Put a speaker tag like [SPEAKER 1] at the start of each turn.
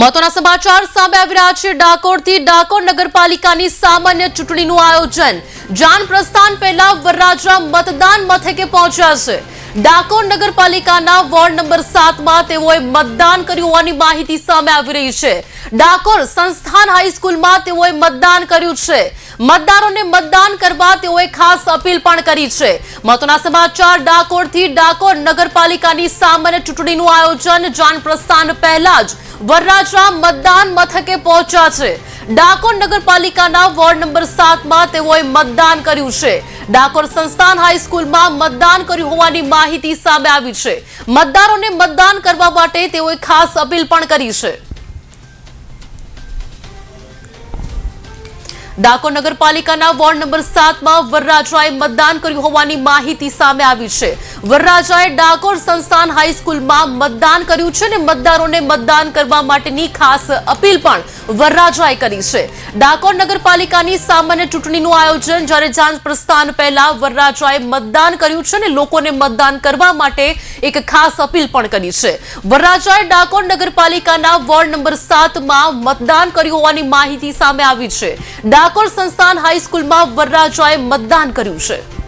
[SPEAKER 1] મહત્વના સમાચાર, સામે આવી રહ્યા છે ડાકોરથી ડાકોર નગરપાલિકાની સામાન્ય ચૂંટણીનું આયોજન. જાન પ્રસ્થાન પહેલા વરરાજા મતદાન મથકે પહોંચ્યા છે. ડાકોર નગરપાલિકાના વોર્ડ નંબર સાતમાં તેઓએ મતદાન કર્યું હોવાની માહિતી સામે આવી રહી છે. ડાકોર સંસ્થાન હાઈસ્કૂલમાં તેઓએ મતદાન કર્યું છે. મતદારોને મતદાન કરવા તેઓએ ખાસ અપીલ પણ કરી છે. મહત્વના સમાચાર, ડાકોરથી ડાકોર નગરપાલિકાની સામાન્ય ચૂંટણીનું આયોજન. જાન પ્રસ્થાન પહેલા જ વરરાજા મતદાન મથકે પહોંચ્યા છે. ડાકોર નગરપાલિકાના વોર્ડ નંબર સાતમાં તેઓએ મતદાન કર્યું છે. ડાકોર સંસ્થાન હાઈસ્કૂલમાં મતદાન કર્યું હોવાની માહિતી સામે આવી છે. મતદારોને મતદાન કરવા માટે તેઓએ ખાસ અપીલ પણ કરી છે. ડાકોર નગરપાલિકાના વોર્ડ નંબર સાતમાં વરરાજાએ મતદાન કર્યું હોવાની માહિતી સામે આવી છે. વરરાજાએ ડાકોર સંસ્થાન હાઈસ્કૂલમાં મતદાન કર્યું છે અને મતદારોને મતદાન કરવા માટેની ખાસ અપીલ પણ વરરાજાએ કરી છે. ડાકોર નગરપાલિકાની સામાન્ય ચૂંટણીનું આયોજન જ્યારે જાંજ પ્રસ્થાન પહેલા વરરાજાએ મતદાન કર્યું છે અને લોકોને મતદાન કરવા માટે એક ખાસ અપીલ પણ કરી છે. વરરાજાએ ડાકોર નગરપાલિકાના વોર્ડ નંબર સાતમાં મતદાન કર્યું હોવાની માહિતી સામે આવી છે. ડાકોર સંસ્થાન હાઈસ્કૂલમાં વરરાજાએ મતદાન કર્યું છે.